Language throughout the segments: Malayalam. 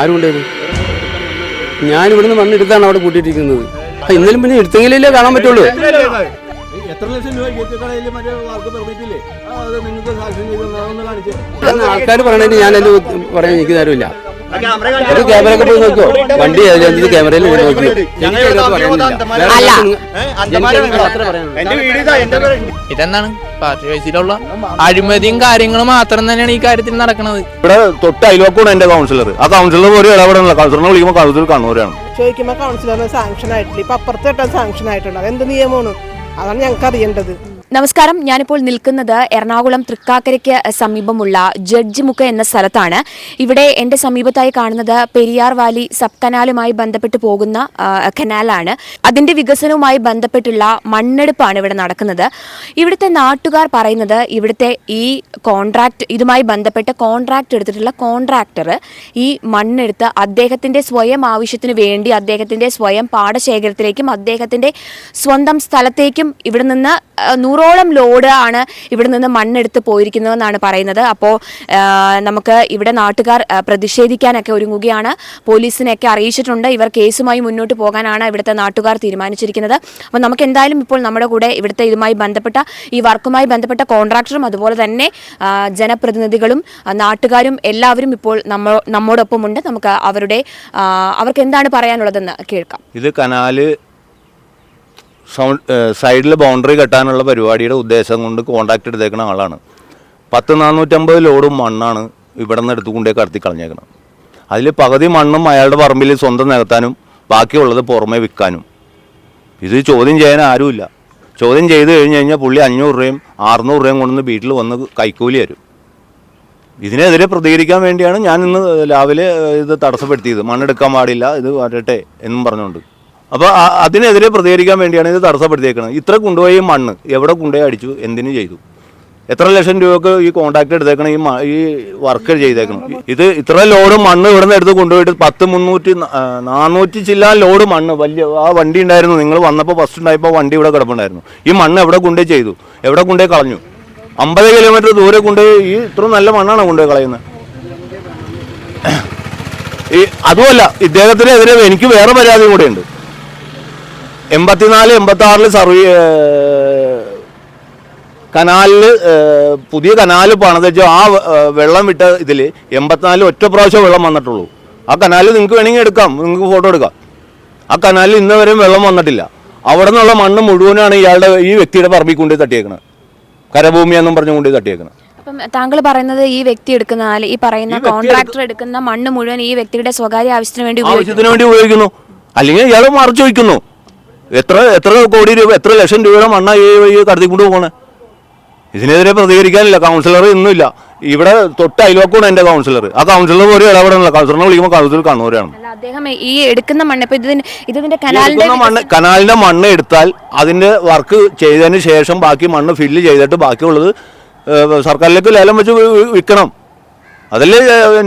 ആരും ഉണ്ടായിരുന്നു ഞാൻ ഇവിടുന്ന് മണ്ണെടുത്താണ് അവിടെ കൂട്ടിയിട്ടിരിക്കുന്നത്. അപ്പൊ ഇന്നലും പിന്നെ എടുത്തെങ്കിലല്ലേ കാണാൻ പറ്റുള്ളൂ. ആൾക്കാർ പറയണതിന് ഞാൻ അതിൽ പറയാൻ എനിക്ക് നേരമില്ല. ഒരു ക്യാമറയൊക്കെ പോയി നോക്കിയോ വണ്ടി അതിനകത്ത് ക്യാമറയിൽ പോയി നോക്കിയോ. ഇതെന്താണ്? പാർട്ടി വയസ്സിലുള്ള അഴിമതിയും കാര്യങ്ങളും മാത്രം തന്നെയാണ് ഈ കാര്യത്തിൽ നടക്കുന്നത് ഇവിടെ തൊട്ട് അയൽവക്കാണ് എന്റെ കൗൺസിലർ ആ കൗൺസിലർ ഒരു ഇടപെടുന്നില്ല കൗൺസിലറിനെ വിളിക്കുമ്പോൾ കൗൺസിലർ കണ്ണൂരാണ് ചോദിക്കുമ്പോൾ കൗൺസിലറിന് സാങ്ഷൻ ആയിട്ടില്ല. ഇപ്പൊ അപ്പുറത്ത് കേട്ടാൽ സാങ്ഷൻ ആയിട്ടുണ്ട് അതെന്ത് നിയമമാണ്? അതാണ് ഞങ്ങൾക്ക് അറിയേണ്ടത് നമസ്കാരം. ഞാനിപ്പോൾ നിൽക്കുന്നത് എറണാകുളം തൃക്കാക്കരയ്ക്ക് സമീപമുള്ള ജഡ്ജ് മുക്ക് എന്ന സ്ഥലത്താണ്. ഇവിടെ എന്റെ സമീപത്തായി കാണുന്നത് പെരിയാർ വാലി സബ് കനാലുമായി ബന്ധപ്പെട്ട് പോകുന്ന കനാലാണ്. അതിന്റെ വികസനവുമായി ബന്ധപ്പെട്ടുള്ള മണ്ണെടുപ്പാണ് ഇവിടെ നടക്കുന്നത്. ഇവിടുത്തെ നാട്ടുകാർ പറയുന്നത് ഇവിടുത്തെ ഈ കോൺട്രാക്ട് ഇതുമായി ബന്ധപ്പെട്ട കോൺട്രാക്ട് എടുത്തിട്ടുള്ള കോൺട്രാക്ടർ ഈ മണ്ണെടുത്ത് അദ്ദേഹത്തിന്റെ സ്വയം ആവശ്യത്തിന് വേണ്ടി അദ്ദേഹത്തിന്റെ സ്വയം പാടശേഖരത്തിലേക്കും അദ്ദേഹത്തിന്റെ സ്വന്തം സ്ഥലത്തേക്കും ഇവിടെ നിന്ന് ആ, നൂറോളം ലോഡ് ആണ് ഇവിടെ നിന്ന് മണ്ണെടുത്ത് പോയിരിക്കുന്നതെന്നാണ് പറയുന്നത്. അപ്പോൾ നമുക്ക് ഇവിടെ നാട്ടുകാർ പ്രതിഷേധിക്കാനൊക്കെ ഒരുങ്ങുകയാണ്. പോലീസിനെയൊക്കെ അറിയിച്ചിട്ടുണ്ട്. ഇവർ കേസുമായി മുന്നോട്ട് പോകാനാണ് ഇവിടുത്തെ നാട്ടുകാർ തീരുമാനിച്ചിരിക്കുന്നത്. അപ്പോൾ നമുക്ക് എന്തായാലും ഇപ്പോൾ നമ്മുടെ കൂടെ ഇവിടുത്തെ ഇതുമായി ബന്ധപ്പെട്ട ഈ വർക്കുമായി ബന്ധപ്പെട്ട കോൺട്രാക്ടറും അതുപോലെ തന്നെ ജനപ്രതിനിധികളും നാട്ടുകാരും എല്ലാവരും ഇപ്പോൾ നമ്മ നമ്മോടൊപ്പമുണ്ട്. നമുക്ക് അവരുടെ അവർക്ക് എന്താണ് പറയാനുള്ളതെന്ന് കേൾക്കാം. ഇത് കനാല് സൈഡിൽ ബൗണ്ടറി കെട്ടാനുള്ള പരിപാടിയുടെ ഉദ്ദേശം കൊണ്ട് കോണ്ടാക്ട് എടുത്തേക്കുന്ന ആളാണ്. പത്ത് നാനൂറ്റമ്പത് ലോഡും മണ്ണാണ് ഇവിടെ നിന്ന് എടുത്തുകൊണ്ടേ കടത്തി കളഞ്ഞേക്കണം അതിൽ പകുതി മണ്ണും അയാളുടെ പറമ്പിൽ സ്വന്തം നികത്താനും ബാക്കിയുള്ളത് പുറമേ വിൽക്കാനും. ഇത് ചോദ്യം ചെയ്യാൻ ആരുമില്ല. ചോദ്യം ചെയ്ത് കഴിഞ്ഞ് കഴിഞ്ഞാൽ പുള്ളി അഞ്ഞൂറ് രൂപയും അറുന്നൂറ് രൂപയും കൊണ്ടുവന്ന് വീട്ടിൽ വന്ന് കൈക്കൂലി തരും. ഇതിനെതിരെ പ്രതികരിക്കാൻ വേണ്ടിയാണ് ഞാൻ ഇന്ന് രാവിലെ ഇത് തടസ്സപ്പെടുത്തിയത്. മണ്ണെടുക്കാൻ പാടില്ല ഇത് വരട്ടെ എന്നും പറഞ്ഞുകൊണ്ട്. അപ്പോൾ അതിനെതിരെ പ്രതികരിക്കാൻ വേണ്ടിയാണ് ഇത് തടസ്സപ്പെടുത്തിയേക്കുന്നത് ഇത്ര കൊണ്ടുപോയി മണ്ണ് എവിടെ കൊണ്ടുപോയി അടിച്ചു എന്തിനു ചെയ്തു? എത്ര ലക്ഷം രൂപക്ക് ഈ കോൺട്രാക്ട് എടുത്തേക്കണം ഈ ഈ വർക്ക് ചെയ്തേക്കണം? ഇത് ഇത്ര ലോഡ് മണ്ണ് ഇവിടെ നിന്ന് എടുത്ത് കൊണ്ടുപോയിട്ട് പത്ത് മുന്നൂറ്റി നാനൂറ്റി ചില്ലാൻ ലോഡ് മണ്ണ് വലിയ ആ വണ്ടി ഉണ്ടായിരുന്നു. നിങ്ങൾ വന്നപ്പോൾ ഫസ്റ്റ് ഉണ്ടായപ്പോൾ വണ്ടി ഇവിടെ കിടപ്പുണ്ടായിരുന്നു. ഈ മണ്ണ് എവിടെ കൊണ്ടുപോയി ചെയ്തു? എവിടെ കൊണ്ടുപോയി കളഞ്ഞു? അമ്പത് കിലോമീറ്റർ ദൂരെ കൊണ്ടുപോയി ഈ ഇത്ര നല്ല മണ്ണാണ് കൊണ്ടുപോയി കളയുന്നത് ഈ അതുമല്ല ഇദ്ദേഹത്തിനെതിരെ എനിക്ക് വേറെ പരാതി കൂടെ ഉണ്ട് എൺപത്തിനാല് എൺപത്തി ആറിൽ സർവീ കനാലിൽ പുതിയ കനാല് വെച്ചാൽ ആ വെള്ളം വിട്ട ഇതിൽ എൺപത്തിനാല് ഒറ്റ പ്രാവശ്യം വെള്ളം വന്നിട്ടുള്ളൂ. ആ കനാലിൽ നിങ്ങൾക്ക് വേണമെങ്കിൽ എടുക്കാം നിങ്ങൾക്ക് ഫോട്ടോ എടുക്കാം. ആ കനാലിൽ ഇന്ന് വരെയും വെള്ളം വന്നിട്ടില്ല. അവിടെ നിന്നുള്ള മണ്ണ് മുഴുവനാണ് ഇയാളുടെ ഈ വ്യക്തിയുടെ പറമ്പിൽ കൊണ്ടുപോയി തട്ടിയേക്കുന്നത് കരഭൂമി എന്നും പറഞ്ഞു കൊണ്ടുപോയി തട്ടിയേക്കുന്നത് അപ്പം താങ്കൾ പറയുന്നത് ഈ വ്യക്തി എടുക്കുന്ന ഈ പറയുന്ന കോൺട്രാക്ടർ എടുക്കുന്ന മണ്ണ് മുഴുവൻ ഈ വ്യക്തിയുടെ സ്വകാര്യ ആവശ്യത്തിന് വേണ്ടി ആവശ്യത്തിന് വേണ്ടി ഉപയോഗിക്കുന്നു. അല്ലെങ്കിൽ ഇയാൾ മറച്ചു വയ്ക്കുന്നു. എത്ര എത്ര കോടി രൂപ എത്ര ലക്ഷം രൂപയുടെ മണ്ണ ഈ ഈ കടത്തിക്കൊണ്ട് പോകണേ ഇതിനെതിരെ പ്രതികരിക്കാനില്ല കൗൺസിലർ ഇന്നുമില്ല ഇവിടെ തൊട്ട് അയൽവക്കാണ് എന്റെ കൗൺസിലർ ആ കൗൺസിലർ ഒരു ഇടപെടണില്ല. കൗൺസിലറിനെ വിളിക്കുമ്പോൾ കൗൺസിലർ കണ്ണൂരാണ് അദ്ദേഹം ഈ എടുക്കുന്ന മണ്ണ് ഇപ്പൊ ഇതിന് ഇതിന്റെ കനാലിന്റെ മണ്ണ് കനാലിന്റെ മണ്ണ് എടുത്താൽ അതിന്റെ വർക്ക് ചെയ്തതിന് ശേഷം ബാക്കി മണ്ണ് ഫില്ല് ചെയ്തിട്ട് ബാക്കിയുള്ളത് സർക്കാരിലേക്ക് ലേലം വെച്ച് വിൽക്കണം. അതല്ലേ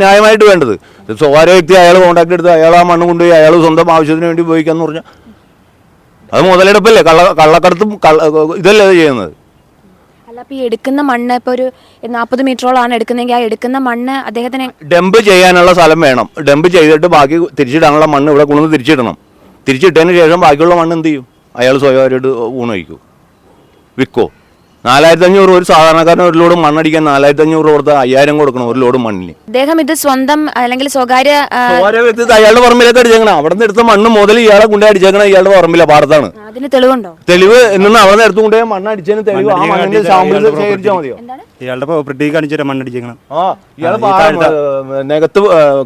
ന്യായമായിട്ട് വേണ്ടത്? സ്വകാര്യ വ്യക്തി അയാൾ കോൺടാക്ട് എടുത്ത് അയാൾ ആ മണ്ണ് കൊണ്ടുപോയി അയാൾ സ്വന്തം ആവശ്യത്തിന് വേണ്ടി ഉപയോഗിക്കാന്ന് പറഞ്ഞാൽ അത് മുതലെടുപ്പല്ലേ? കള്ള കള്ളക്കടത്തും ഇതല്ലേ ചെയ്യുന്നത്? അല്ല അപ്പൊ ഈ എടുക്കുന്ന മണ്ണ് ഇപ്പൊ ഒരു നാൽപ്പത് മീറ്ററോളാണ് എടുക്കുന്നതെങ്കിൽ ആ എടുക്കുന്ന മണ്ണ് അദ്ദേഹത്തിന് ഡംപ് ചെയ്യാനുള്ള സ്ഥലം വേണം. ഡംപ് ചെയ്തിട്ട് ബാക്കി തിരിച്ചിടാനുള്ള മണ്ണ് ഇവിടെ കൊണ്ടുവന്ന് തിരിച്ചിടണം. തിരിച്ചിട്ടതിന് ശേഷം ബാക്കിയുള്ള മണ്ണ് എന്ത് ചെയ്യും? അയാൾ സ്വയമായിട്ട് ഊണ് കഴിക്കും. വിൽക്കോ നാലായിരത്തി അഞ്ഞൂറ് ഒരു സാധാരണക്കാരൻ ഒരു ലോഡ് മണ്ണടിക്കാൻ നാലായിരത്തി അഞ്ഞൂറ് കൊടുത്ത അയ്യായിരം കൊടുക്കണം ഒരു ലോഡ് മണ്ണിൽ അദ്ദേഹം ഇത് സ്വന്തം അല്ലെങ്കിൽ സ്വകാര്യ വ്യക്തി അയാളുടെ പറമ്പിലേക്ക് അടിച്ചേക്കണം. അവിടെ നിന്ന് എടുത്ത മണ്ണ് മുതൽ ഇയാളെ കൊണ്ടേ അടിച്ചേക്കണം ഇയാളുടെ പറമ്പിലെ പാടത്താണ്. അതിന് തെളിവുണ്ടോ? തെളിവ് നിന്ന് അവിടെ നിന്ന് എടുത്തുകൊണ്ട് മണ്ണ് അടിച്ചതിന് തെളിവ് ആ മണ്ണിന്റെ സാമ്പിൾ ശേഖരിച്ചാൽ മതിയോ? ഇയാളുടെ പ്രോപ്പർട്ടി കാണിച്ചു മണ്ണടിച്ചേക്കണം ആ ഇയാളെ നെഗത്ത് ഈ പാടം താഴത്തെ- ഏ, നികത്ത്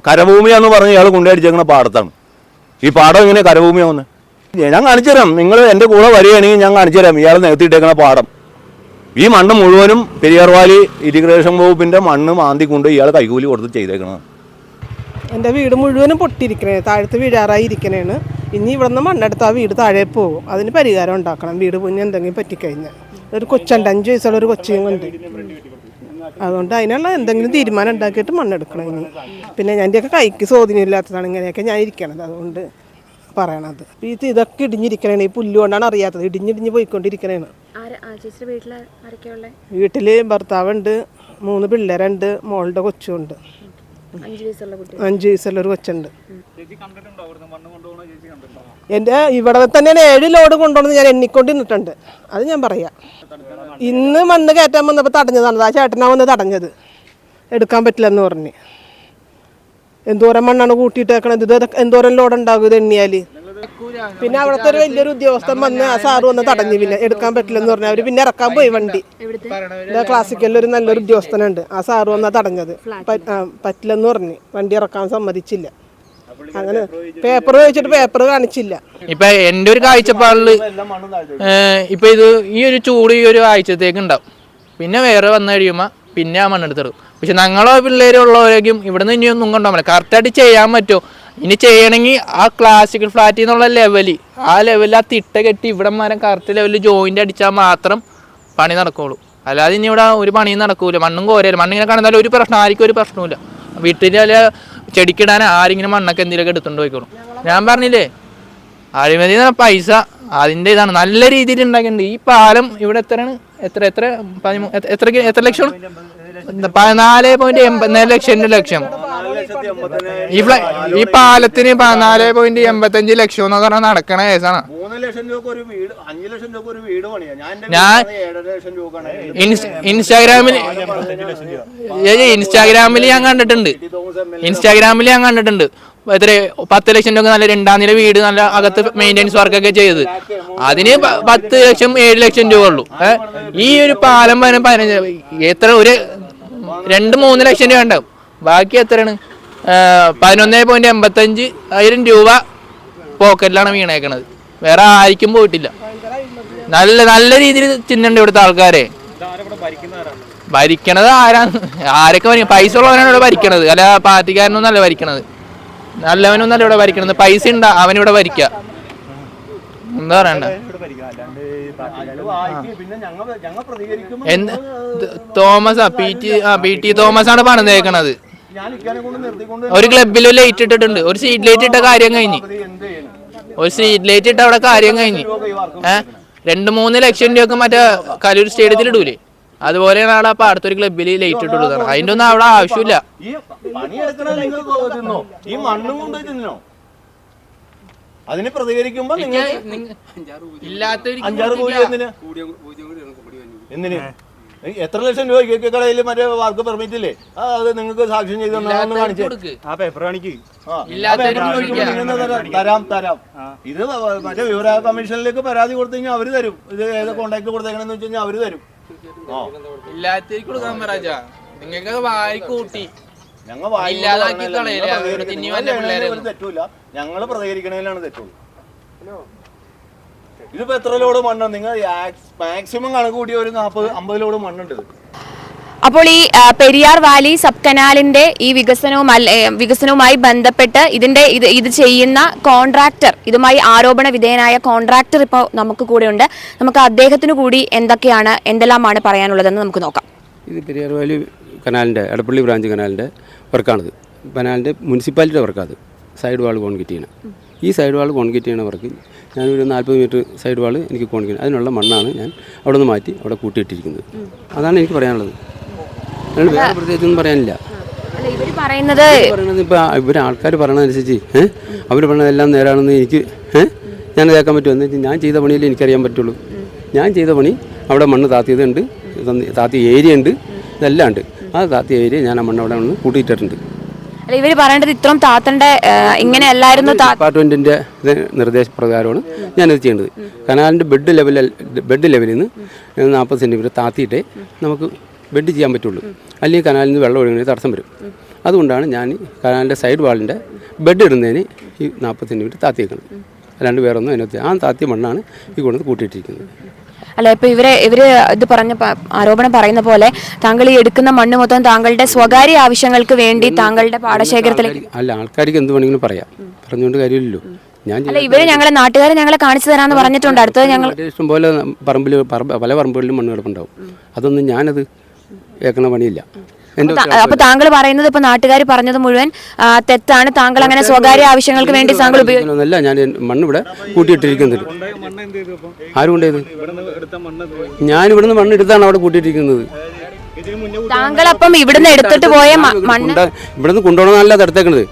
കരഭൂമിയാന്ന് പറഞ്ഞ് ഇയാൾ കൊണ്ടേ അടിച്ചേക്കണ പാടത്താണ്. ഈ പാടം ഇങ്ങനെ കരഭൂമിയാവുന്നത് ഞാൻ കാണിച്ചു തരാം നിങ്ങൾ എന്റെ കൂടെ വരികയാണെങ്കിൽ ഞാൻ കാണിച്ചു തരാം ഇയാൾ നികത്തിയിട്ടേക്കണ പാടം. ഈ മണ്ണ് മുഴുവനും പെരിയാർ വാലി ഇരിഗ്രേഷൻ വകുപ്പിന്റെ മണ്ണ് മാന്തി കൊണ്ട് ഇയാൾ കൈകൂലി കൊടുത്ത് ചെയ്തേക്കണം. എന്റെ വീട് മുഴുവനും പൊട്ടിയിരിക്കണേ താഴത്ത് വീഴാറായി ഇരിക്കണേണ്. ഇനി ഇവിടെ നിന്ന് മണ്ണെടുത്ത് ആ വീട് താഴെ പോകും. അതിന് പരിഹാരം ഉണ്ടാക്കണം. വീട് പൊഞ്ഞ് എന്തെങ്കിലും പറ്റിക്കഴിഞ്ഞാൽ. ഒരു കൊച്ചുണ്ട് അഞ്ച് വയസ്സുള്ള ഒരു കൊച്ചിയും കൊണ്ട് അതുകൊണ്ട് അതിനുള്ള എന്തെങ്കിലും തീരുമാനം ഉണ്ടാക്കിയിട്ട് മണ്ണെടുക്കണം ഇനി. പിന്നെ എന്റെയൊക്കെ കൈക്ക് സ്വാധീനം ഇല്ലാത്തതാണ് ഇങ്ങനെയൊക്കെ ഞാൻ ഇരിക്കണത്. അതുകൊണ്ട് പറയണത്. ഇത് ഇതൊക്കെ ഇടിഞ്ഞിരിക്കണേ ഈ പുല്ല് കൊണ്ടാണ് അറിയാത്തത്. ഇടിഞ്ഞിടിഞ്ഞ് പോയിക്കൊണ്ടിരിക്കണേണ്. വീട്ടിൽ ഭർത്താവുണ്ട് മൂന്ന് പിള്ളേരുണ്ട് മോളുടെ കൊച്ചുണ്ട്. അഞ്ച് വയസ്സുള്ള ഒരു കൊച്ചുണ്ട്. എന്റെ ഇവിടെ തന്നെയാണ് ഏഴ് ലോഡ് കൊണ്ടുവന്ന് ഞാൻ എണ്ണിക്കൊണ്ട് നിന്നിട്ടുണ്ട്. അത് ഞാൻ പറയാം. ഇന്ന് മണ്ണ് കയറ്റാൻ വന്നപ്പോൾ തടഞ്ഞതാണ്. ആ ചേട്ടനാ വന്ന് തടഞ്ഞത്. എടുക്കാൻ പറ്റില്ലെന്ന് പറഞ്ഞ്. എന്തോരം മണ്ണാണ് കൂട്ടിയിട്ടേക്കണത്? ഇത് എന്തോരം ലോഡ് ഉണ്ടാകും ഇത് എണ്ണിയാൽ പിന്നെ അവിടുത്തെ ഒരു വലിയൊരു ഉദ്യോഗസ്ഥൻ വന്ന് ആ സാറ് വന്ന് തടഞ്ഞു പിന്നെ എടുക്കാൻ പറ്റില്ലെന്ന് പറഞ്ഞു അവർ പിന്നെ ഇറക്കാൻ പോയി വണ്ടി. ക്ലാസിക്കലിൽ ഒരു നല്ലൊരു ഉദ്യോഗസ്ഥനുണ്ട്. ആ സാറ് വന്നാ തടഞ്ഞത്. പറ്റില്ലെന്ന് പറഞ്ഞു വണ്ടി ഇറക്കാൻ സമ്മതിച്ചില്ല. അങ്ങനെ പേപ്പർ ചോദിച്ചിട്ട് പേപ്പർ കാണിച്ചില്ല. ഇപ്പൊ എന്റെ ഒരു കാഴ്ചപ്പാടിൽ ഇപ്പൊ ഇത് ഈ ഒരു ചൂട് ഈ ഒരു ആഴ്ചത്തേക്ക് ഉണ്ടാവും. പിന്നെ വേറെ വന്നു കഴിയുമ്പോ പിന്നെ ആ മണ്ണെടുത്തിടും പക്ഷെ ഞങ്ങളോ പിള്ളേരുള്ളവരേക്കും നിന്ന് ഇനിയൊന്നും കൊണ്ടുപോകാൻ കറക്റ്റായിട്ട് ചെയ്യാൻ പറ്റുമോ ഇനി ചെയ്യണമെങ്കിൽ ആ ക്ലാസിക്കൽ ഫ്ലാറ്റിൽ നിന്നുള്ള ലെവൽ ആ ലെവലിൽ ആ തിട്ട കെട്ടി ഇവിടെ മരം കറക്റ്റ് ലെവലിൽ ജോയിന്റ് അടിച്ചാൽ മാത്രം പണി നടക്കുള്ളൂ. അല്ലാതെ ഇനി ഇവിടെ ഒരു പണിയും നടക്കൂല. മണ്ണും കോരയില്ല. മണ്ണിങ്ങനെ കാണുന്നാലും ഒരു പ്രശ്നം ആർക്കും ഒരു പ്രശ്നമില്ല വീട്ടിൽ അല്ല ചെടിക്കിടാൻ ആരെങ്കിലും മണ്ണൊക്കെ എന്തെങ്കിലുമൊക്കെ എടുത്തുകൊണ്ട് പോയിക്കോളും. ഞാൻ പറഞ്ഞില്ലേ അഴിമതി പൈസ അതിന്റെ ഇതാണ്. നല്ല രീതിയിൽ ഉണ്ടാക്കിയിട്ടുണ്ട്. ഈ പാലം ഇവിടെ എത്രയാണ്? എത്ര എത്ര- എത്ര എത്ര ലക്ഷം? പതിനാല് പോയിന്റ് എൺപത്തിനാല് ലക്ഷം ലക്ഷം. ഈ ഫ്ലൈ ഈ പാലത്തിന് പതിനാല് പോയിന്റ് എൺപത്തഞ്ച് ലക്ഷം എന്ന് പറഞ്ഞാൽ നടക്കണ കേസാണ്. ഞാൻ ഇൻസ്റ്റാഗ്രാമിൽ ഇൻസ്റ്റാഗ്രാമിൽ ഞാൻ കണ്ടിട്ടുണ്ട്. ഇൻസ്റ്റാഗ്രാമിൽ ഞാൻ കണ്ടിട്ടുണ്ട്. എത്ര പത്ത് ലക്ഷം രൂപ നല്ല രണ്ടാം നില വീട് നല്ല അകത്ത് മെയിന്റെനൻസ് വർക്കൊക്കെ ചെയ്ത്. അതിന് പത്ത് ലക്ഷം ഏഴ് ലക്ഷം രൂപ ഉള്ളൂ. ഈ ഒരു പാലം പതിന- പതിനഞ്ച് എത്ര ഒരു രണ്ട് മൂന്ന് ലക്ഷം രൂപ ഉണ്ടാവും. ബാക്കി എത്രയാണ്? പതിനൊന്ന് പോയിന്റ് എൺപത്തഞ്ച് ആയിരം രൂപ പോക്കറ്റിലാണ് വീണേക്കണത്. വേറെ ആർക്കും പോയിട്ടില്ല. നല്ല നല്ല രീതിയിൽ ചിന്തണ്ട് ഇവിടുത്തെ ആൾക്കാരെ. ഭരിക്കണത് ആരാണ്? ആരൊക്കെ ഭരിക്കും പൈസ ഉള്ളവനാണ് ഇവിടെ ഭരിക്കണത്. അല്ല പാർട്ടിക്കാരനൊന്നല്ല ഭരിക്കണത്. നല്ലവനൊന്നല്ല ഇവിടെ ഭരിക്കണത്. പൈസ ഉണ്ടാ അവനിവിടെ ഭരിക്ക. എന്താ പറയണ്ട? തോമസ് പി ടി ആ പി ടി തോമസ് ആണ് പണം തേക്കണത്. ഒരു ക്ലബിൽ ലൈറ്റ് ഇട്ടിട്ടുണ്ട്. ഒരു സീറ്റ് ലൈറ്റ് ഇട്ട കാര്യം കഴിഞ്ഞ്. ഒരു സീറ്റ് ലൈറ്റ് ഇട്ട അവിടെ കാര്യം കഴിഞ്ഞ്. ഏഹ് രണ്ട് മൂന്ന് ലക്ഷം രൂപയൊക്കെ മറ്റേ കലൂർ സ്റ്റേഡിയത്തിൽ ഇടൂലേ. അതുപോലെയാണ് അവിടെ അപ്പൊ അടുത്തൊരു ക്ലബിൽ ലൈറ്റ് ഇട്ട് അതിന്റെ ഒന്നും അവിടെ ആവശ്യമില്ല. ഈ അതിന് പ്രതികരിക്കുമ്പോ നിങ്ങൾ ഇല്ലാത്തൊരു അഞ്ചാറ് കോടി എന്തിന്? എത്ര ലക്ഷം രൂപ കേക്ക് കടയിൽ മറ്റേ വർക്ക് പെർമിറ്റ് ഇല്ലേ? ആ അത് നിങ്ങൾക്ക് സാക്ഷ്യം ചെയ്ത് തന്നാന്ന് കാണിച്ചേ. ആ പേപ്പർ കാണിക്ക്. തരാം, തരാം ഇത് മറ്റേ വിവര കമ്മീഷനിലേക്ക് പരാതി കൊടുത്തു കഴിഞ്ഞാൽ അവർ തരും. ഇത് ഏത് കോണ്ടാക്ട് കൊടുത്തേക്കണെന്ന് വെച്ച് കഴിഞ്ഞാൽ അവർ തരും. ഇല്ലാത്ത കൊടുക്കാൻ നിങ്ങൾക്ക് വായിക്കൂട്ടി കൂട്ടി. ഞങ്ങൾ ഇല്ലാതാക്കി കളയില്ലേ, തിന്നി വന്ന പിള്ളേരെ ഞങ്ങൾ പ്രതികരിക്കണതിലാണ് തെറ്റുള്ളൂ ഇതിപ്പോ എത്ര ലോഡ് മണ്ണ് നിങ്ങൾ മാക്സിമം കണക്ക് കൂട്ടിയ ഒരു നാൽപ്പത് അമ്പത് ലോഡ് മണ്ണുണ്ട് ഇത്. അപ്പോൾ ഈ ആ, പെരിയാർ വാലി സബ് കനാലിന്റെ ഈ വികസനവും അല്ല- ഏ, വികസനവുമായി ബന്ധപ്പെട്ട് ഇതിന്റെ ഇത് ഇത് ചെയ്യുന്ന കോൺട്രാക്ടർ ഇതുമായി ആരോപണ വിധേയനായ കോൺട്രാക്ടർ ഇപ്പോൾ നമുക്ക് കൂടെ ഉണ്ട്. നമുക്ക് അദ്ദേഹത്തിന് കൂടി എന്തൊക്കെയാണ് എന്തെല്ലാമാണ് പറയാനുള്ളതെന്ന് നമുക്ക് നോക്കാം. ഇത് പെരിയാർ വാലി കനാലിന്റെ എടപ്പള്ളി ബ്രാഞ്ച് കനാലിന്റെ വർക്കാണിത്. പനാലിന്റെ മുനിസിപ്പാലിറ്റിയുടെ വർക്കാത് സൈഡ് വാൾ കോൺക്രീറ്റ് ചെയ്യണം. ഈ സൈഡ് വാൾ കോൺക്രീറ്റ് ചെയ്യണ വർക്ക് ഞാനൊരു നാൽപ്പത് മീറ്റർ സൈഡ് വാൾ എനിക്ക് കോൺക്രീറ്റ് അതിനുള്ള മണ്ണാണ് ഞാൻ അവിടെ നിന്ന് മാറ്റി അവിടെ കൂട്ടിയിട്ടിരിക്കുന്നത്. അതാണ് എനിക്ക് പറയാനുള്ളത്. അല്ലാണ്ട് വേറെ പ്രത്യേകിച്ചൊന്നും പറയാനില്ല. ഇവർ പറയുന്നത് ഇപ്പം ഇവർ ആൾക്കാർ പറയണതനുസരിച്ച് ഏഹ് അവർ പറയണതെല്ലാം നേരാണെന്ന് എനിക്ക് ഏഹ് ഞാൻ കേൾക്കാൻ പറ്റുമോ? എന്ന് വെച്ചാൽ ഞാൻ ചെയ്ത പണിയിൽ എനിക്കറിയാൻ പറ്റുള്ളൂ. ഞാൻ ചെയ്ത പണി അവിടെ മണ്ണ് താത്തിയതുണ്ട് താത്തിയ ഏരിയ ഉണ്ട് ഇതെല്ലാം ഉണ്ട്. ആ താത്തിയ ഏരിയ ഞാൻ മണ്ണ് അവിടെ നിന്ന് കൂട്ടിയിട്ടിട്ടുണ്ട്. അല്ല ഇവർ പറയേണ്ടത് ഇത്രയും താത്തണ്ട ഇങ്ങനെയല്ലായിരുന്നു ഇങ്ങനെ അല്ലായിരുന്നു താ ഡിപ്പാർട്ട്മെന്റിന്റെ നിർദ്ദേശപ്രകാരമാണ് ഞാനിത് ചെയ്യേണ്ടത്. കനാലിന്റെ ബെഡ് ലെവലിൽ ബെഡ് ലെവലിൽ നിന്ന് നാൽപ്പത് സെന്റിമീറ്റർ താത്തിയിട്ടേ നമുക്ക് ബെഡ് ചെയ്യാൻ പറ്റുള്ളൂ. അല്ലെങ്കിൽ കനാലിൽ നിന്ന് വെള്ളം ഒഴുകുന്നതിന് തടസ്സം വരും. അതുകൊണ്ടാണ് ഞാൻ കനാലിന്റെ സൈഡ് വാളിന്റെ ബെഡ് ഇടുന്നതിന് ഈ നാൽപ്പത് സെന്റിമീറ്റർ താത്തിയേക്കുന്നത്. അല്ലാണ്ട് വേറെ ഒന്നും അതിനകത്ത് ആ താത്തി മണ്ണാണ് ഈ കൊണ്ടുവന്ന് കൂട്ടിയിട്ടിരിക്കുന്നത്. അല്ല ഇപ്പൊ ഇവരെ ഇവർ ഇത് പറഞ്ഞ ആരോപണം പറയുന്ന പോലെ താങ്കൾ ഈ എടുക്കുന്ന മണ്ണ് മൊത്തം താങ്കളുടെ സ്വകാര്യ ആവശ്യങ്ങൾക്ക് വേണ്ടി താങ്കളുടെ പാടശേഖരത്തിലേക്ക് അല്ല ആൾക്കാർക്ക് എന്ത് വേണമെങ്കിലും പറയാം. പറഞ്ഞുകൊണ്ട് കാര്യമില്ലല്ലോ. ഞാൻ അല്ല ഇവർ ഞങ്ങളെ നാട്ടുകാരെ ഞങ്ങളെ കാണിച്ചു തരാന്ന് പറഞ്ഞിട്ടുണ്ട്. അടുത്തത് ഞങ്ങൾ ഇഷ്ടംപോലെ ഇഷ്ടം പോലെ പറമ്പിൽ പല പറമ്പുകളിലും മണ്ണ് കിടപ്പുണ്ടാവും. അതൊന്നും ഞാനത് കേൾക്കണ പണിയില്ല. അപ്പൊ താങ്കൾ പറയുന്നത് ഇപ്പൊ നാട്ടുകാർ പറഞ്ഞത് മുഴുവൻ തെറ്റാണ്. താങ്കൾ അങ്ങനെ സ്വകാര്യ ആവശ്യങ്ങൾക്ക് വേണ്ടി താങ്കൾ ഉപയോഗിക്കും ഒന്നല്ല ഞാൻ മണ്ണ് ഇവിടെ കൂട്ടിയിട്ടിരിക്കുന്നത് ആരും കൊണ്ടേത് ഞാൻ ഇവിടുന്ന് മണ്ണ് എടുത്താണ് അവിടെ കൂട്ടിയിട്ടിരിക്കുന്നത്. താങ്കൾ അപ്പം ഇവിടുന്ന് എടുത്തിട്ട് പോയ മണ്ണ്? കൊണ്ട- ഇവിടുന്ന് കൊണ്ടുപോകണമെന്നല്ല തടുത്തേക്കണത്.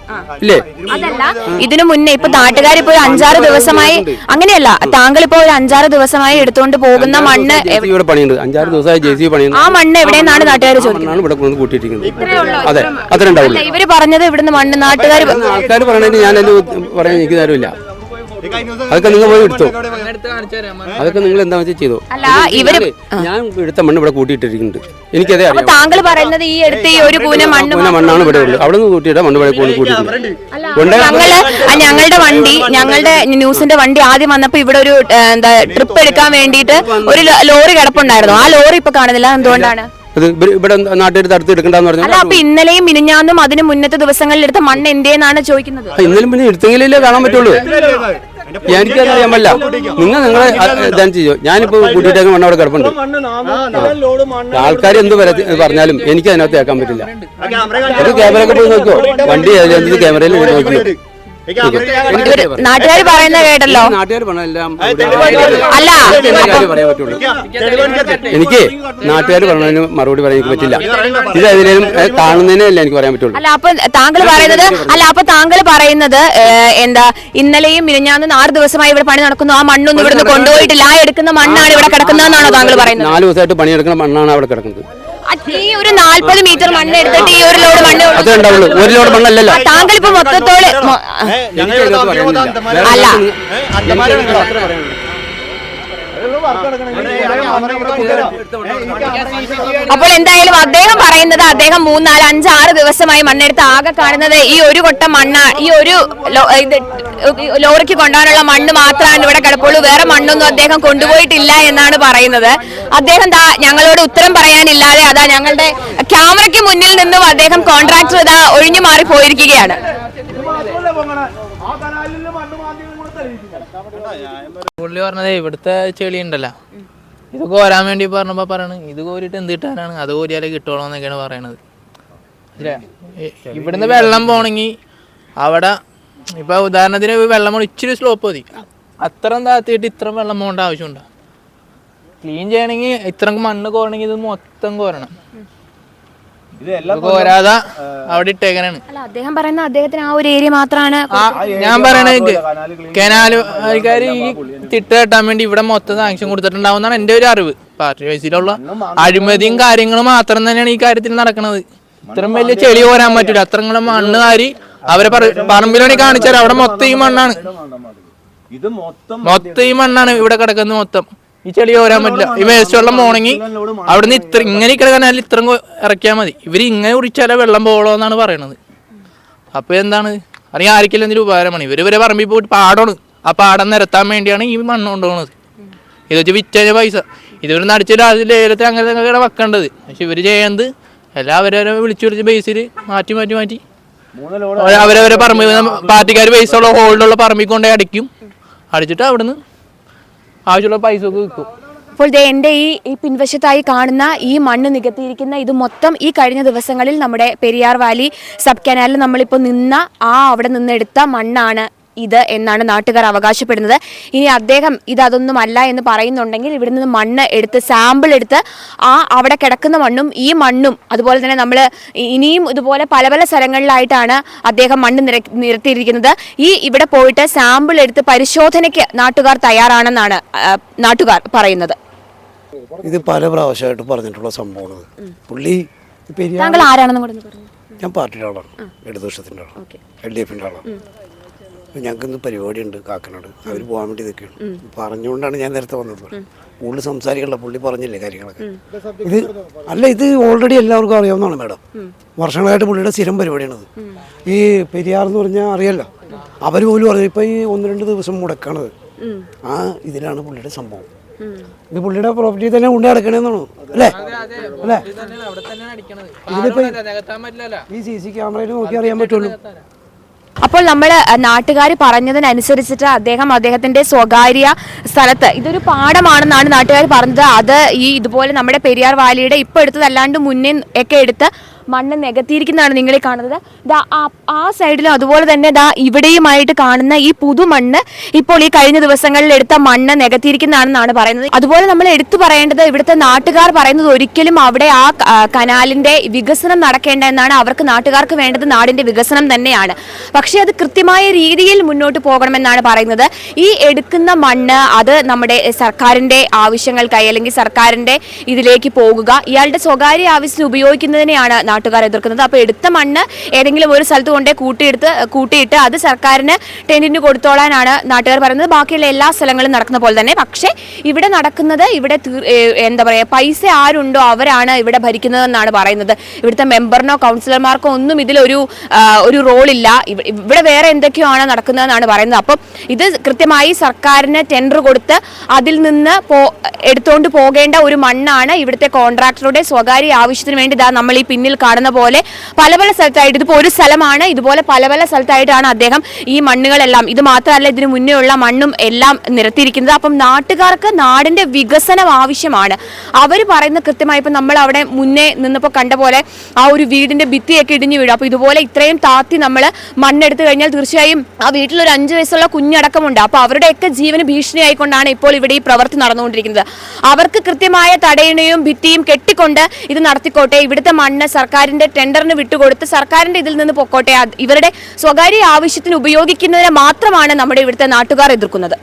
ഇല്ലേ? അതല്ല ഇതിനു മുന്നേ ഇപ്പൊ നാട്ടുകാർ ഇപ്പൊ ഒരു അഞ്ചാറ് ദിവസമായി അങ്ങനെയല്ല താങ്കൾ ഇപ്പൊ ഒരു അഞ്ചാറ് ദിവസമായി എടുത്തുകൊണ്ട് പോകുന്ന മണ്ണ് ഇവിടെ പണിയുണ്ട്. അഞ്ചാറ് ദിവസമായി ജെ സി പണിയുണ്ട് ആ മണ്ണ് എവിടെയെന്നാണ് നാട്ടുകാർ ചോദിക്കുന്നത്? ഇവിടെ കൊണ്ടുവന്ന് കൂട്ടിയിട്ടിരിക്കുന്നത്. അതെ അത്ര ഉണ്ടാവുള്ളൂ. ഇവർ പറഞ്ഞത് ഇവിടുന്ന് മണ്ണ് നാട്ടുകാർ ആൾക്കാർ പറയണതിന് ഞാനത് പറയാൻ എനിക്ക് നേരമില്ല. അതൊക്കെ നിങ്ങൾ പോയി എടുത്തോ. അതൊക്കെ നിങ്ങൾ എന്താ വെച്ചാൽ ചെയ്തു? അല്ല ഇവർ ഞാൻ എടുത്ത മണ്ണ് ഇവിടെ കൂട്ടിയിട്ടിരിക്കുന്നുണ്ട്. എനിക്കതേ അറിയാം താങ്കൾ പറയുന്നത് ഈ എടുത്ത് ഈ ഒരു കൂന മണ്ണ് പൂന മണ്ണാണ് ഇവിടെ ഉള്ളത്. അവിടെ നിന്ന് കൂട്ടിയിട്ട് മണ്ണ് ഇവിടെ കൊണ്ട് കൂട്ടിയിട്ടുണ്ട് ഞങ്ങൾ ഞങ്ങളുടെ വണ്ടി ഞങ്ങളുടെ ന്യൂസിന്റെ വണ്ടി ആദ്യം വന്നപ്പോ ഇവിടെ ഒരു എന്താ ട്രിപ്പ് എടുക്കാൻ വേണ്ടിയിട്ട് ഒരു ലോറി കിടപ്പുണ്ടായിരുന്നു. ആ ലോറി ഇപ്പൊ കാണുന്നില്ല. എന്തുകൊണ്ടാണ്? അത് ഇവിടെ നാട്ടുകാർ തടുത്ത് എടുക്കണ്ടെന്ന് പറഞ്ഞു. അപ്പൊ ഇന്നലെയും മിനിഞ്ഞാന്നും അതിന് മുന്നത്തെ ദിവസങ്ങളിൽ എടുത്ത മണ്ണ് എന്തേന്നാണ് ചോദിക്കുന്നത്? ഇന്നലെ പിന്നെ എടുത്തെങ്കിലേ കാണാൻ പറ്റുള്ളൂ. എനിക്കത് അറിയാൻ പറ്റില്ല. നിങ്ങൾ നിങ്ങളെ ഇതാണ് ചെയ്യോ? ഞാനിപ്പോ കൂട്ടിയിട്ടേക്ക് മണ്ണ് അവിടെ കിടപ്പുണ്ട്. ആൾക്കാർ എന്ത് പറ- പറഞ്ഞാലും എനിക്ക് അതിനകത്ത് കേൾക്കാൻ പറ്റില്ല. ഒരു ക്യാമറയൊക്കെ പോയി നോക്കിയോ വണ്ടി ക്യാമറയിൽ നോക്കിയോ? നാട്ടുകാർ പറയുന്നത് കേട്ടല്ലോ. നാട്ടുകാർ പറഞ്ഞെല്ലാം അല്ല. പറയാൻ പറ്റുള്ളൂ. എനിക്ക് നാട്ടുകാർ പറഞ്ഞതിന് മറുപടി പറയാൻ എനിക്ക് പറ്റില്ല. ഇത് അതിലും കാണുന്നതിനല്ലേ എനിക്ക് പറയാൻ പറ്റുള്ളൂ. അല്ല അപ്പൊ താങ്കൾ പറയുന്നത് അല്ല അപ്പൊ താങ്കൾ പറയുന്നത് എന്താ ഇന്നലെയും മിനിഞ്ഞാന്നും ആറ് ദിവസമായി ഇവിടെ പണി നടക്കുന്നു. ആ മണ്ണൊന്നും ഇവിടുന്ന് കൊണ്ടുപോയിട്ടില്ല. ആ എടുക്കുന്ന മണ്ണാണ് ഇവിടെ കിടക്കുന്നതെന്നാണോ താങ്കൾ പറയുന്നത്? നാല് ദിവസമായിട്ട് പണിയെടുക്കുന്ന മണ്ണാണ് അവിടെ കിടക്കുന്നത്. ഈ ഒരു നാല്പത് മീറ്റർ മണ്ണ് എടുത്തിട്ട് ഈ ഒരു ലോഡ് മണ്ണ് അതേ ഉണ്ടാവുള്ളൂ. ഒരു ലോഡ് മണ്ണല്ലല്ലോ. താങ്കൾ ഇപ്പൊ മൊത്തത്തോടെ അല്ല. അപ്പോൾ എന്തായാലും അദ്ദേഹം പറയുന്നത് അദ്ദേഹം മൂന്നാൽ അഞ്ച് ആറ് ദിവസമായി മണ്ണെടുത്ത് ആകെ കാണുന്നത് ഈ ഒരു കൊട്ട മണ്ണ ഈ ഒരു ഇത് ലോറിക്ക് കൊണ്ടുപോകാനുള്ള മണ്ണ് മാത്രമാണ് ഇവിടെ കിടപ്പുള്ളൂ. വേറെ മണ്ണൊന്നും അദ്ദേഹം കൊണ്ടുപോയിട്ടില്ല എന്നാണ് പറയുന്നത്. അദ്ദേഹം ദാ ഞങ്ങളോട് ഉത്തരം പറയാനില്ലാതെ അതാ ഞങ്ങളുടെ ക്യാമറയ്ക്ക് മുന്നിൽ നിന്നും അദ്ദേഹം കോൺട്രാക്ടർ ഇതാ ഒഴിഞ്ഞു മാറി പോയിരിക്കുകയാണ്. പുള്ളി പറഞ്ഞതേ ഇവിടുത്തെ ചെളി ഉണ്ടല്ലോ. ഇത് കോരാൻ വേണ്ടി പറഞ്ഞപ്പോ പറയണ് ഇത് കോരിട്ട് എന്ത് കിട്ടാനാണ്? അത് കോരിയാലേ കിട്ടുള്ളൂ എന്നൊക്കെയാണ് പറയണത് ഇവിടുന്ന് വെള്ളം പോണെങ്കിൽ അവിടെ ഇപ്പൊ ഉദാഹരണത്തിന് വെള്ളം പോണ ഇച്ചിരി സ്ലോപ്പ് മതി. അത്രയും താത്തിയിട്ട് ഇത്രയും വെള്ളം പോകേണ്ട ആവശ്യമുണ്ടോ? ക്ലീൻ ചെയ്യണമെങ്കിൽ ഇത്രയും മണ്ണ് കോരണമെങ്കിൽ ഇത് മൊത്തം കോരണം. കോരാതെ അവിടെ ഇട്ടേക്കനാണ് അല്ല അദ്ദേഹം പറയുന്ന അദ്ദേഹത്തിന് ആ ഒരു ഏരിയ മാത്രമാണ് ഞാൻ പറയണത് കനാല് ആൾക്കാർ ഈ തിട്ട കെട്ടാൻ വേണ്ടി ഇവിടെ മൊത്തം സാങ്ഷൻ കൊടുത്തിട്ടുണ്ടാവുന്നതാണ് എന്റെ ഒരു അറിവ്. പാർട്ടി വയസ്സിലുള്ള അഴിമതിയും കാര്യങ്ങളും മാത്രം തന്നെയാണ് ഈ കാര്യത്തിൽ നടക്കുന്നത് ഇത്രയും വലിയ ചെളി പോരാൻ പറ്റില്ല അത്രങ്ങളും മണ്ണ് കാരി അവരെ പറമ്പിലോണി കാണിച്ചാൽ അവിടെ മൊത്തം ഈ മണ്ണാണ്. ഇത് മൊത്തം മൊത്തം ഈ മണ്ണാണ് ഇവിടെ കിടക്കുന്നത് മൊത്തം. ഈ ചെളി ഓരാൻ പറ്റില്ല. ഈ വേസ്റ്റ് വെള്ളം പോണെങ്കിൽ അവിടുന്ന് ഇത്ര ഇങ്ങനെ കിടക്കാൻ ഇത്രയും കൊ- ഇറക്കിയാൽ മതി. ഇവർ ഇങ്ങനെ കുടിച്ചാലേ വെള്ളം പോകണോ എന്നാണ് പറയണത്. അപ്പൊ എന്താണ്? അല്ലെങ്കിൽ ആർക്കെങ്കിലും എന്തെങ്കിലും ഉപകാരമാണ് ഇവർ ഇവരെ പറമ്പിൽ പോയിട്ട് പാടമാണ് ആ പാടം നിരത്താൻ വേണ്ടിയാണ് ഈ മണ്ണ് കൊണ്ടുപോകുന്നത് ഇത് വെച്ച് വിറ്റ പൈസ. ഇതൊരു നടിച്ചിട്ട് അതിൽ ലേലത്തിൽ അങ്ങനെ അങ്ങനെ വെക്കേണ്ടത്. പക്ഷെ ഇവർ ചെയ്യുന്നത് എല്ലാം അവരവരെ വിളിച്ചു വിളിച്ച് ബേസിൽ മാറ്റി മാറ്റി മാറ്റി. അവർ അവരവരെ പറമ്പിൽ പാർട്ടിക്കാർ പൈസ ഉള്ള ഹോൾഡുള്ള പറമ്പിൽ കൊണ്ടുപോയി അടിക്കും. അടിച്ചിട്ട് അവിടുന്ന് ആവശ്യമുള്ള പൈസ ഒക്കെ വിൽക്കും അപ്പോൾ ദേ എന്റെ ഈ ഈ പിൻവശത്തായി കാണുന്ന ഈ മണ്ണ് നികത്തിയിരിക്കുന്ന ഇത് മൊത്തം ഈ കഴിഞ്ഞ ദിവസങ്ങളിൽ നമ്മുടെ പെരിയാർ വാലി സബ് കനാലിൽ നമ്മളിപ്പോൾ നിന്ന ആ അവിടെ നിന്നെടുത്ത മണ്ണാണ് ഇത് എന്നാണ് നാട്ടുകാർ അവകാശപ്പെടുന്നത്. ഇനി അദ്ദേഹം ഇത് അതൊന്നും അല്ല എന്ന് പറയുന്നുണ്ടെങ്കിൽ ഇവിടെ നിന്ന് മണ്ണ് എടുത്ത് സാമ്പിൾ എടുത്ത് ആ അവിടെ കിടക്കുന്ന മണ്ണും ഈ മണ്ണും അതുപോലെ തന്നെ നമ്മൾ ഇനിയും ഇതുപോലെ പല പല സ്ഥലങ്ങളിലായിട്ടാണ് അദ്ദേഹം മണ്ണ് നിര നിരത്തിയിരിക്കുന്നത്. ഈ ഇവിടെ പോയിട്ട് സാമ്പിൾ എടുത്ത് പരിശോധനയ്ക്ക് നാട്ടുകാർ തയ്യാറാണെന്നാണ് നാട്ടുകാർ പറയുന്നത്. ഇത് പല പ്രാവശ്യമായിട്ട് പറഞ്ഞിട്ടുള്ള സംഭവമാണ്. പുള്ളി താങ്കൾ ആരാണെന്നും ഞാൻ പാർട്ടിയുടെ ആളാണ്. ഇടതുപക്ഷത്തിന്റെ ആളാണ്. എൽ ഡി എഫിന്റെ ആളാണ്. അപ്പോൾ ഞങ്ങൾക്ക് ഇന്ന് പരിപാടിയുണ്ട് കാക്കനാട്. അവർ പോകാൻ വേണ്ടി നിൽക്കുകയാണ്. പറഞ്ഞുകൊണ്ടാണ് ഞാൻ നേരത്തെ വന്നത്. പുള്ളി സംസാരിക്കണ്ട പുള്ളി പറഞ്ഞില്ലേ കാര്യങ്ങളൊക്കെ? ഇത് അല്ല ഇത് ഓൾറെഡി എല്ലാവർക്കും അറിയാവുന്നതാണ് മേഡം. വർഷങ്ങളായിട്ട് പുള്ളിയുടെ സ്ഥിരം പരിപാടിയാണത്. ഈ പെരിയാർ എന്ന് പറഞ്ഞാൽ അറിയാലോ? അവർ പോലും അറിയാം ഇപ്പം ഈ ഒന്ന് രണ്ട് ദിവസം മുടക്കണത്. ആ ഇതിലാണ് പുള്ളിയുടെ സംഭവം. ഇത് പുള്ളിയുടെ പ്രോപ്പർട്ടി തന്നെ കൊണ്ട് നടക്കണേന്നാണോ? അല്ലേ? അല്ലേ? ഈ സി സി ക്യാമറയിൽ നോക്കി അറിയാൻ പറ്റുള്ളൂ. അപ്പോൾ നമ്മൾ നാട്ടുകാർ പറഞ്ഞതിനനുസരിച്ചിട്ട് അദ്ദേഹം അദ്ദേഹത്തിന്റെ സ്വകാര്യ സ്ഥലത്ത് ഇതൊരു പാടമാണെന്നാണ് നാട്ടുകാർ പറഞ്ഞത്. അത് ഈ ഇതുപോലെ നമ്മുടെ പെരിയാർ വാലിയുടെ ഇപ്പൊ എടുത്തതല്ലാണ്ട് മുന്നേ ഒക്കെ എടുത്ത് മണ്ണ് നികത്തിയിരിക്കുന്നതാണ് നിങ്ങൾ കാണുന്നത്. ദാ ആ- സൈഡിലും അതുപോലെ തന്നെ ദാ ഇവിടെയുമായിട്ട് കാണുന്ന ഈ പുതുമണ്ണ് ഇപ്പോൾ ഈ കഴിഞ്ഞ ദിവസങ്ങളിൽ എടുത്ത മണ്ണ് നികത്തിയിരിക്കുന്നതാണെന്നാണ് പറയുന്നത്. അതുപോലെ നമ്മൾ എടുത്തു പറയേണ്ടത് ഇവിടുത്തെ നാട്ടുകാർ പറയുന്നത് ഒരിക്കലും അവിടെ ആ ആ കനാലിന്റെ വികസനം നടക്കേണ്ട എന്നാണ്. അവർക്ക് നാട്ടുകാർക്ക് വേണ്ടത് നാടിന്റെ വികസനം തന്നെയാണ്. പക്ഷേ അത് കൃത്യമായ രീതിയിൽ മുന്നോട്ട് പോകണമെന്നാണ് പറയുന്നത്. ഈ എടുക്കുന്ന മണ്ണ് അത് നമ്മുടെ സർക്കാരിന്റെ ആവശ്യങ്ങൾക്കായി അല്ലെങ്കിൽ സർക്കാരിന്റെ ഇതിലേക്ക് പോകുക ഇയാളുടെ സ്വകാര്യ ആവശ്യത്തിന് ഉപയോഗിക്കുന്നതിനെയാണ് നാട്ടുകാർ എതിർക്കുന്നത്. അപ്പോൾ എടുത്ത മണ്ണ് ഏതെങ്കിലും ഒരു സ്ഥലത്ത് കൊണ്ടേ കൂട്ടിയെടുത്ത് കൂട്ടിയിട്ട് അത് സർക്കാരിന് ടെന്റിന് കൊടുത്തോളാനാണ് നാട്ടുകാർ പറയുന്നത്. ബാക്കിയുള്ള എല്ലാ സ്ഥലങ്ങളും നടക്കുന്ന പോലെ തന്നെ. പക്ഷേ ഇവിടെ നടക്കുന്നത് ഇവിടെ എന്താ പറയുക പൈസ ആരുണ്ടോ അവരാണ് ഇവിടെ ഭരിക്കുന്നതെന്നാണ് പറയുന്നത്. ഇവിടുത്തെ മെമ്പറിനോ കൗൺസിലർമാർക്കോ ഒന്നും ഇതിലൊരു ഒരു റോളില്ല. ഇവിടെ വേറെ എന്തൊക്കെയോ ആണ് നടക്കുന്നതെന്നാണ് പറയുന്നത്. അപ്പം ഇത് കൃത്യമായി സർക്കാരിന് ടെൻഡർ കൊടുത്ത് അതിൽ നിന്ന് പോ എടുത്തുകൊണ്ട് പോകേണ്ട ഒരു മണ്ണാണ് ഇവിടുത്തെ കോൺട്രാക്ടറുടെ സ്വകാര്യ ആവശ്യത്തിന് വേണ്ടി ഇതാ നമ്മൾ ഈ പിന്നിൽ കാണുന്ന പോലെ പല പല സ്ഥലത്തായിട്ട് ഇതിപ്പോൾ ഒരു സ്ഥലമാണ്. ഇതുപോലെ പല പല സ്ഥലത്തായിട്ടാണ് അദ്ദേഹം ഈ മണ്ണുകളെല്ലാം ഇത് മാത്രമല്ല ഇതിന് മുന്നേ ഉള്ള മണ്ണും എല്ലാം നിരത്തിയിരിക്കുന്നത്. അപ്പം നാട്ടുകാർക്ക് നാടിന്റെ വികസനം ആവശ്യമാണ്. അവർ പറയുന്ന കൃത്യമായി ഇപ്പം നമ്മൾ അവിടെ മുന്നേ നിന്നപ്പോൾ കണ്ട പോലെ ആ ഒരു വീടിന്റെ ഭിത്തിയൊക്കെ ഇടിഞ്ഞു വീഴും. അപ്പോൾ ഇതുപോലെ ഇത്രയും താത്തി നമ്മൾ മണ്ണെടുത്തു കഴിഞ്ഞാൽ തീർച്ചയായും ആ വീട്ടിൽ ഒരു അഞ്ച് വയസ്സുള്ള കുഞ്ഞടക്കമുണ്ട്. അപ്പോൾ അവരുടെയൊക്കെ ജീവന് ഭീഷണിയായിക്കൊണ്ടാണ് ഇപ്പോൾ ഇവിടെ ഈ പ്രവൃത്തി നടന്നുകൊണ്ടിരിക്കുന്നത്. അവർക്ക് കൃത്യമായ തടയണയും ഭിത്തിയും കെട്ടിക്കൊണ്ട് ഇത് നടത്തിക്കോട്ടെ. ഇവിടുത്തെ മണ്ണ് സർക്കാരിന്റെ ടെൻഡറിന് വിട്ടുകൊടുത്ത് സർക്കാരിന്റെ ഇതിൽ നിന്ന് പൊക്കോട്ടെ ഇവരുടെ സ്വകാര്യ ആവശ്യത്തിന് ഉപയോഗിക്കുന്നതിനെ മാത്രമാണ് നമ്മുടെ ഇവിടുത്തെ നാട്ടുകാർ എതിർക്കുന്നത്.